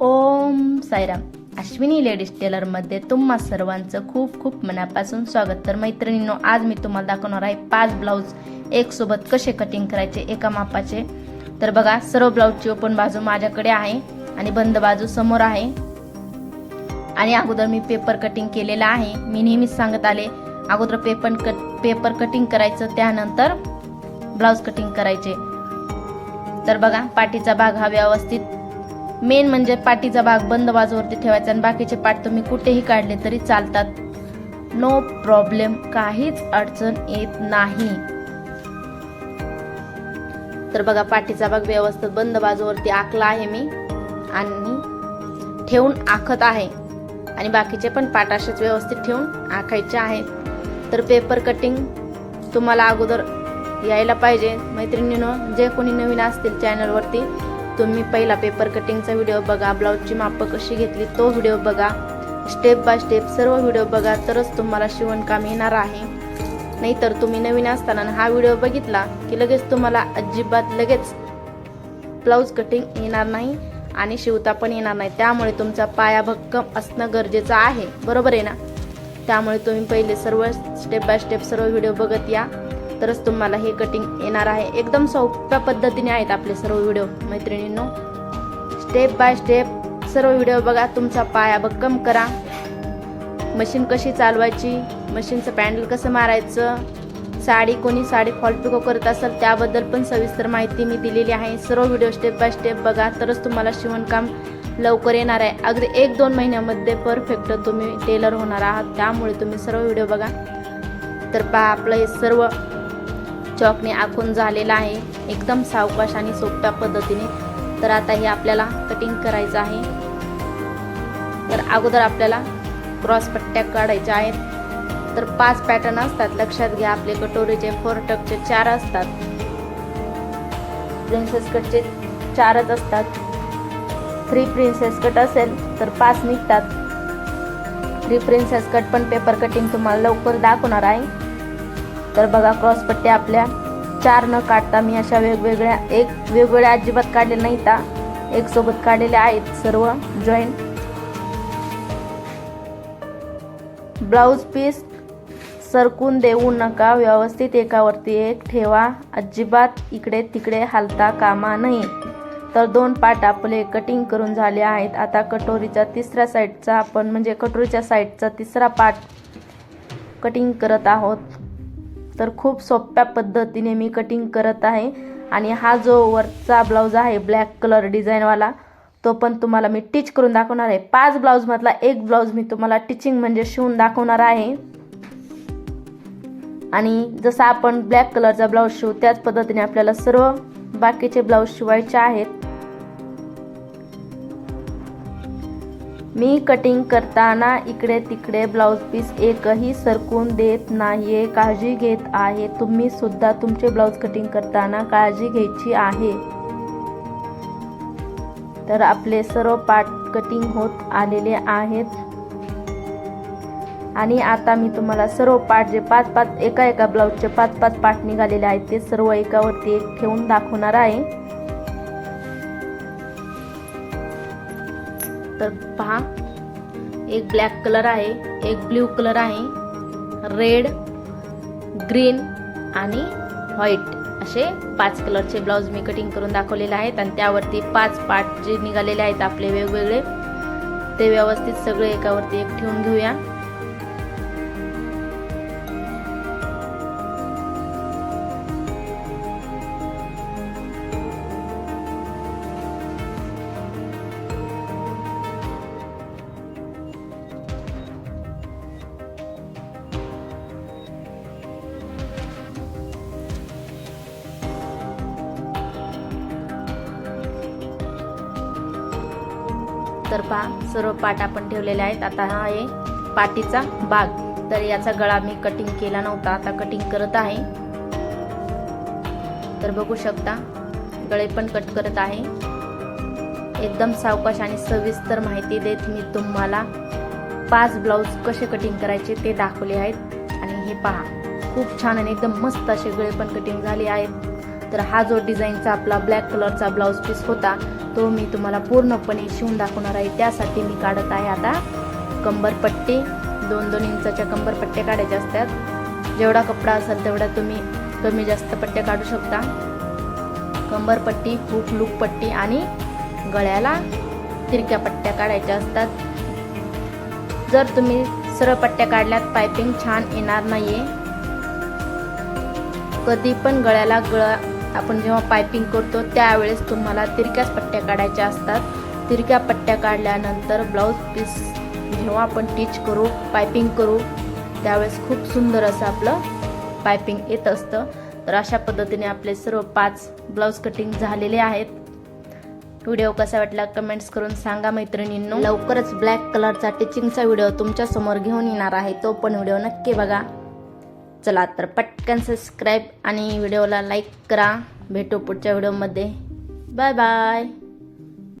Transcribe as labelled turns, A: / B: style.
A: ओम Sairam Ashwini ladies टेलरमध्ये तुम्हा सर्वांचं खूप खूप मनापासून स्वागत. तर मैत्रिणींनो आज मी तुम्हाला दाखवणार आहे पाच ब्लाऊज. एक सोबत कसे कटिंग करायचे एका मापाचे. तर बघा सर्व ब्लाऊजची ओपन बाजू माझ्याकडे आहे आणि बंद बाजू समोर आहे. आणि अगोदर मी पेपर कटिंग केलेलं आहे. मी नेहमीच सांगत आले अगोदर पेपर कट पेपर कटिंग करायचं त्यानंतर ब्लाऊज कटिंग करायचे. तर बघा पाठीचा भाग हा व्यवस्थित मेन म्हणजे पाठीचा भाग बंद बाजूवरती ठेवायचा आणि बाकीचे पाठ तुम्ही कुठेही काढले तरी चालतात. नो प्रॉब्लेम काहीच अडचण येत नाही. तर बघा पाठीचा भाग व्यवस्थित बंद बाजूवरती आखला आहे मी आणि ठेवून आखत आहे. आणि बाकीचे पण पाठ असेच व्यवस्थित ठेवून आखायचे आहेत. तर पेपर कटिंग तुम्हाला अगोदर यायला पाहिजे. मैत्रिणीनं जे कोणी नवीन असतील चॅनलवरती तुम्ही पहिला पेपर कटिंगचा व्हिडिओ बघा ब्लाऊजची मापं कशी घेतली तो व्हिडिओ बघा. स्टेप बाय स्टेप सर्व व्हिडिओ बघा तरच तुम्हाला शिवणकाम येणार आहे. नाहीतर तुम्ही नवीन असताना हा व्हिडिओ बघितला की लगेच तुम्हाला अजिबात लगेच ब्लाऊज कटिंग येणार नाही आणि शिवता पण येणार नाही. त्यामुळे तुमचा पाया भक्कम असणं गरजेचं आहे. बरोबर आहे ना? त्यामुळे तुम्ही पहिले सर्व स्टेप बाय स्टेप सर्व व्हिडिओ बघत या. तरच तुम्हाला हे कटिंग येणार आहे. एकदम सोप्या पद्धतीने आहेत आपले सर्व व्हिडिओ मैत्रिणींनो. स्टेप बाय स्टेप सर्व व्हिडिओ बघा तुमचा पाया भक्कम करा. मशीन कशी चालवायची? मशीनचं पॅन्डल कसं मारायचं? साडी कोणी साडी फॉल पिको करत असेल त्याबद्दल पण सविस्तर माहिती मी दिलेली आहे. सर्व व्हिडिओ स्टेप बाय स्टेप बघा तरच तुम्हाला शिवणकाम लवकर येणार आहे. अगदी एक दोन महिन्यामध्ये परफेक्ट तुम्ही टेलर होणार आहात. त्यामुळे तुम्ही सर्व व्हिडिओ बघा. तर पहा आपलं हे सर्व चॉकने आखून झालेला आहे. एकदम सावकाश आणि सोप्या पद्धतीने. तर आता हे आपल्याला कटिंग करायचं आहे. तर अगोदर आपल्याला क्रॉस पट्ट्या काढायच्या आहेत. तर पाच पॅटर्न असतात. लक्षात घ्या आपले कटोरीचे फोर टकचे चार असतात. प्रिन्सेस कटचे चारच असतात. थ्री प्रिन्सेस कट असेल तर पाच निघतात. थ्री प्रिन्सेस कट पण पेपर कटिंग तुम्हाला लवकर दाखवणार आहे. तर बघा क्रॉसपट्ट्या आपल्या चार न काढता मी अशा वेगवेगळ्या एक वेगवेगळ्या अजिबात काढलेल्या नाही ता एक सोबत काढलेल्या आहेत सर्व जॉईंट ब्लाऊज पीस सरकून देऊ नका व्यवस्थित एकावरती एक ठेवा अजिबात इकडे तिकडे हालता कामा नाही तर दोन पाट आपले कटिंग करून झाले आहेत. आता कटोरीच्या तिसऱ्या साईडचा आपण म्हणजे कटोरीच्या साईडचा तिसरा पार्ट कटिंग करत आहोत. तर खूप सोप्या पद्धतीने मी कटिंग करत आहे. आणि हा जो वरचा ब्लाऊज आहे ब्लॅक कलर डिझाईनवाला तो पण तुम्हाला मी टिच करून दाखवणार आहे. पाच ब्लाऊजमधला एक ब्लाऊज मी तुम्हाला टिचिंग म्हणजे शिवून दाखवणार आहे. आणि जसा आपण ब्लॅक कलरचा ब्लाऊज शिवू त्याच पद्धतीने आपल्याला सर्व बाकीचे ब्लाऊज शिवायचे आहेत. मी कटिंग करताना इकडे तिकडे ब्लाऊज पीस एकही सरकून देत नाहीये. काळजी घेत आहे. तुम्ही सुद्धा तुमचे ब्लाऊज कटिंग करताना काळजी घ्यायची आहे. तर आपले सर्व पार्ट कटिंग होत आलेले आहेत. आणि आता मी तुम्हाला सर्व पार्ट जे पाच पाच एका एका ब्लाऊजचे पाच पाच पार्ट निघालेले आहेत ते सर्व एकावरती एक ठेवून दाखवणार आहे. तर पहा. एक ब्लॅक कलर आहे एक ब्ल्यू कलर आहे. रेड ग्रीन आणि व्हाईट असे पाच कलरचे ब्लाऊज मी कटिंग करून दाखवलेले आहेत आणि त्यावरती पाच पार्ट जे निघालेले आहेत आपले वेगवेगळे ते व्यवस्थित सगळे एकावरती एक ठेवून घेऊया. तर पहा सर्व पाट आपण ठेवलेले आहेत. आता हा आहे पाटीचा बाग. तर याचा गळा मी कटिंग केला नव्हता आता कटिंग करत आहे. तर बघू शकता गळे पण कट करत आहे. एकदम सावकाश आणि सविस्तर माहिती देत मी तुम्हाला. पाच ब्लाऊज कसे कटिंग करायचे ते दाखवले आहेत. आणि हे पहा खूप छान आणि एकदम मस्त असे गळे पण कटिंग झाले आहेत. तर हा जो डिझाईनचा आपला ब्लॅक कलरचा ब्लाऊज पीस होता तो मी तुम्हाला पूर्णपणे शिवून दाखवणार आहे. त्यासाठी मी काढत आहे आता कंबरपट्टी दोन दोन इंचाच्या कंबरपट्ट्या काढायच्या असतात. जेवढा कपडा असेल तेवढा तुम्ही कमी जास्त पट्ट्या काढू शकता. कंबरपट्टी हुक लूक पट्टी आणि गळ्याला तिरक्या पट्ट्या काढायच्या असतात. जर तुम्ही सरळ पट्ट्या काढल्यात पायपिंग छान येणार नाहीये. कधी पण गळ्याला गळा आपण जेव्हा पायपिंग करतो त्यावेळेस तुम्हाला तिरक्याच पट्ट्या काढायच्या असतात. तिरक्या पट्ट्या काढल्यानंतर ब्लाऊज पीस जेव्हा आपण टीच करू पायपिंग करू त्यावेळेस खूप सुंदर असं आपलं पायपिंग येत असतं. तर अशा पद्धतीने आपले सर्व पाच ब्लाऊज कटिंग झालेले आहेत. व्हिडिओ कसा वाटला कमेंट्स करून सांगा मैत्रिणींनो. लवकरच ब्लॅक कलरचा टिचिंगचा व्हिडिओ तुमच्यासमोर घेऊन येणार आहे. तो पण व्हिडिओ नक्की बघा. चला तर पटकन सबस्क्राईब आणि व्हिडिओला लाईक करा. भेटू पुढच्या व्हिडिओमध्ये. Bye bye